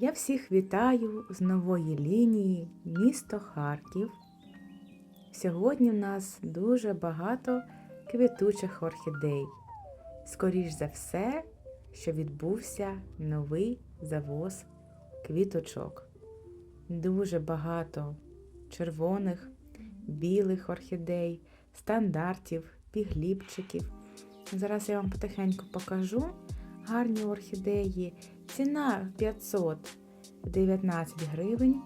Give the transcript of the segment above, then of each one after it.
Я всіх вітаю з нової лінії місто Харків. Сьогодні в нас дуже багато квітучих орхідей. Скоріш за все, що відбувся новий завоз квіточок. Дуже багато червоних, білих орхідей, стандартів, пігліпчиків. Зараз я вам потихеньку покажу гарні орхідеї. Ціна 519 гривень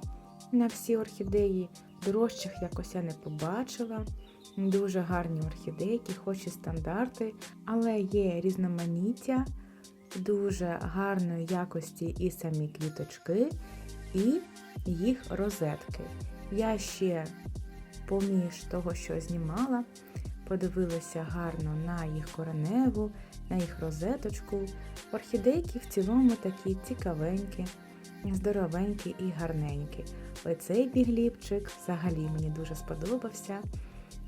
на всі орхідеї. Дорожчих якось я не побачила. Дуже гарні орхідейки, хоч і стандарти, але є різноманіття, дуже гарної якості і самі квіточки, і їх розетки. Я ще поміж того, що знімала, подивилася гарно на їх кореневу, на їх розеточку. Орхідейки в цілому такі цікавенькі, здоровенькі і гарненькі. Оцей бігліпчик взагалі мені дуже сподобався.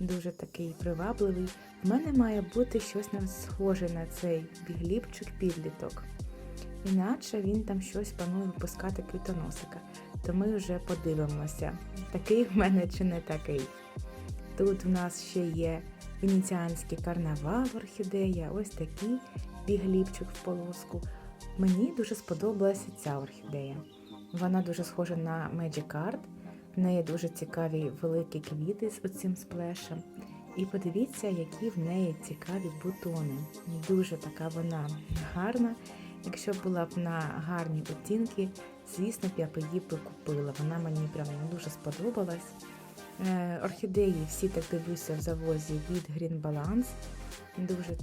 Дуже такий привабливий. В мене має бути щось на схоже на цей бігліпчик підліток. Іначе він там щось планує випускати квітоносика. То ми вже подивимося, такий в мене чи не такий. Тут в нас ще є венеціанський карнавал орхідея, ось такий бігліпчик в полоску. Мені дуже сподобалася ця орхідея. Вона дуже схожа на Magic Art. В неї дуже цікаві великі квіти з оцим сплешем. І подивіться, які в неї цікаві бутони. Дуже така вона гарна. Якщо була б на гарні оттінки, звісно б я б її купила. Вона мені прямо дуже сподобалась. Е, Орхідеї всі так дивлюся в завозі від Green Balance. Дуже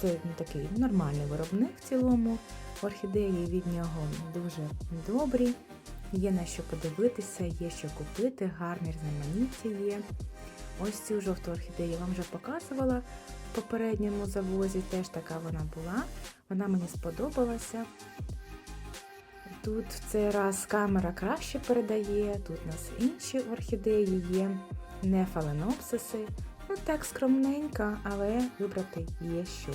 це ну, такий нормальний виробник в цілому. Орхідеї від нього дуже добрі. Є на що подивитися, є що купити, гарне різноманіття є. Ось цю жовту орхідею я вам вже показувала в попередньому завозі, теж така вона була. Вона мені сподобалася. Тут в цей раз камера краще передає, тут у нас інші орхідеї є, не фаленопсиси. Ну так скромненько, але вибрати є що.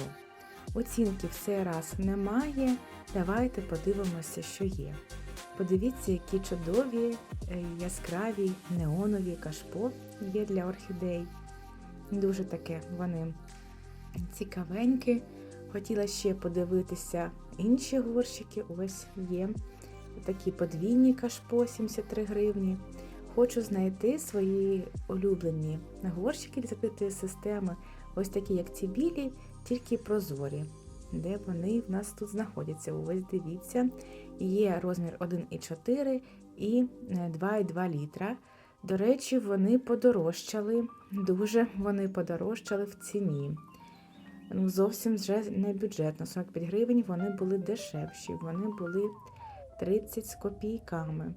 Оцінки в цей раз немає. Давайте подивимося, що є. Подивіться, які чудові, е, яскраві, неонові кашпо є для орхідей. Дуже таке вони цікавенькі. Хотіла ще подивитися інші горщики. Ось є такі подвійні кашпо 73 гривні. Хочу знайти свої улюблені горщики для закритої системи, ось такі, як ці білі, тільки прозорі. Де вони в нас тут знаходяться? Ось дивіться, є розмір 1,4 і 2,2 літра. До речі, вони подорожчали, дуже вони подорожчали в ціні. Ну, Зовсім вже не бюджетно. 45 гривень вони були дешевші, вони були 30 з копійками.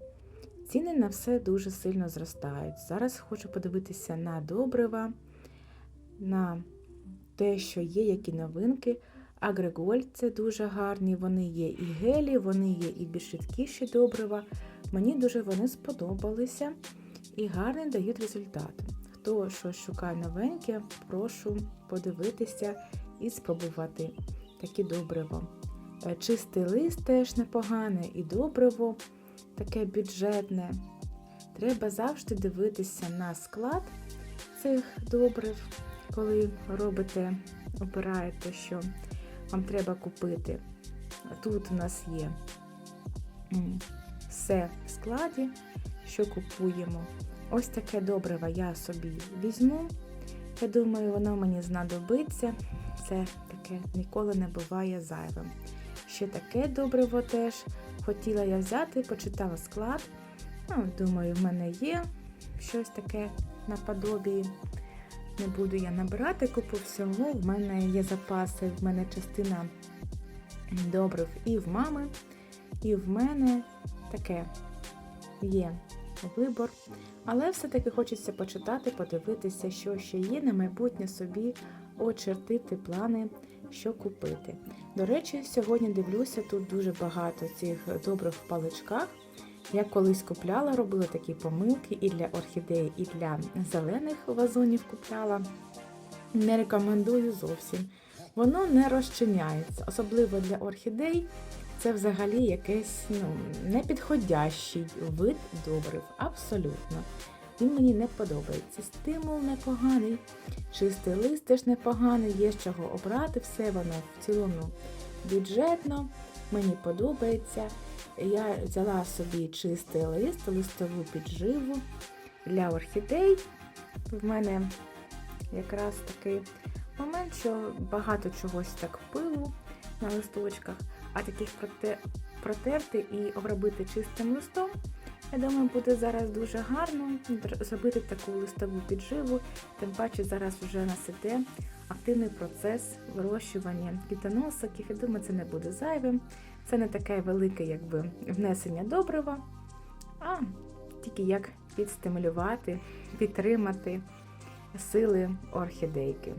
Ціни на все дуже сильно зростають. Зараз хочу подивитися на добрива, на те, що є, які новинки. Агрегольд це дуже гарні, вони є і гелі, вони є і більш рідкіші добрива. Мені дуже вони сподобалися і гарно дають результат. Хто щось шукає новеньке, прошу подивитися і спробувати такі добриво. Е, Чистий лист теж непогане, і добриво таке бюджетне. Треба завжди дивитися на склад цих добрив, коли робите, обираєте, що вам треба купити. Тут у нас є все в складі, що купуємо. Ось таке добриво я собі візьму. Я думаю, воно мені знадобиться. Це таке ніколи не буває зайвим. Ще таке добриво теж хотіла я взяти, почитала склад. Ну, Думаю, в мене є щось таке наподобі. Не буду я набирати купу всього. В мене є запаси, в мене частина добрив і в мами, і в мене таке є вибор. Але все-таки хочеться почитати, подивитися, що ще є на майбутнє собі, очертити плани, що купити. До речі, сьогодні дивлюся, тут дуже багато цих добрив в паличках. Я колись купляла, робила такі помилки і для орхідеї, і для зелених вазонів купляла. Не рекомендую зовсім. воно не розчиняється. Особливо для орхідей це взагалі якийсь ну, непідходящий вид добрив. Абсолютно. Він мені не подобається. Стимул непоганий, чистий лист теж непоганий, є з чого обрати, все воно в цілому бюджетно, мені подобається. Я взяла собі чистий лист, листову підживу для орхідей. В мене якраз такий момент, що багато чогось так пилу на листочках, а таких проте, протерти і обробити чистим листом. Я думаю, буде зараз дуже гарно зробити таку листову підживу, тим паче зараз вже у нас іде активний процес вирощування квітоносиків. Я думаю, це не буде зайвим. Це не таке велике якби, внесення добрива, а тільки як підстимулювати, підтримати сили орхідейки.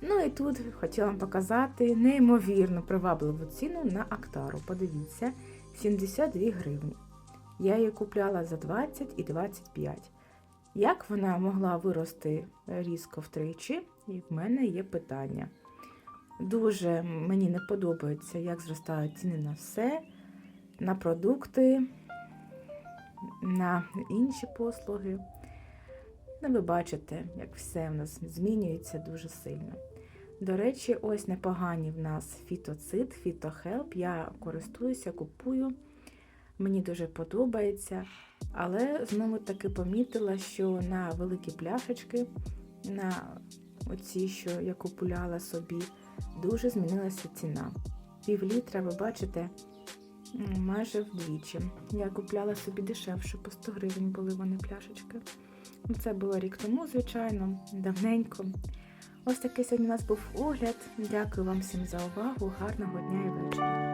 Ну і тут хотіла вам показати неймовірно привабливу ціну на Актару. Подивіться, 72 гривні. Я її купляла за 20 і 25. Як вона могла вирости різко втричі? І в мене є питання. Дуже мені не подобається, як зростають ціни на все, на продукти, на інші послуги. Ну, ви бачите, як все в нас змінюється дуже сильно. До речі, ось непогані в нас фітоцид, фітохелп. Я користуюся, купую. Мені дуже подобається. Але знову таки помітила, що на великі пляшечки, на оці, що я купувала собі, дуже змінилася ціна. Пів літра, ви бачите, майже вдвічі. Я купляла собі дешевше, по 100 гривень були вони пляшечки. Це було рік тому, звичайно, давненько. Ось такий сьогодні у нас був огляд. Дякую вам всім за увагу. Гарного дня і вечора.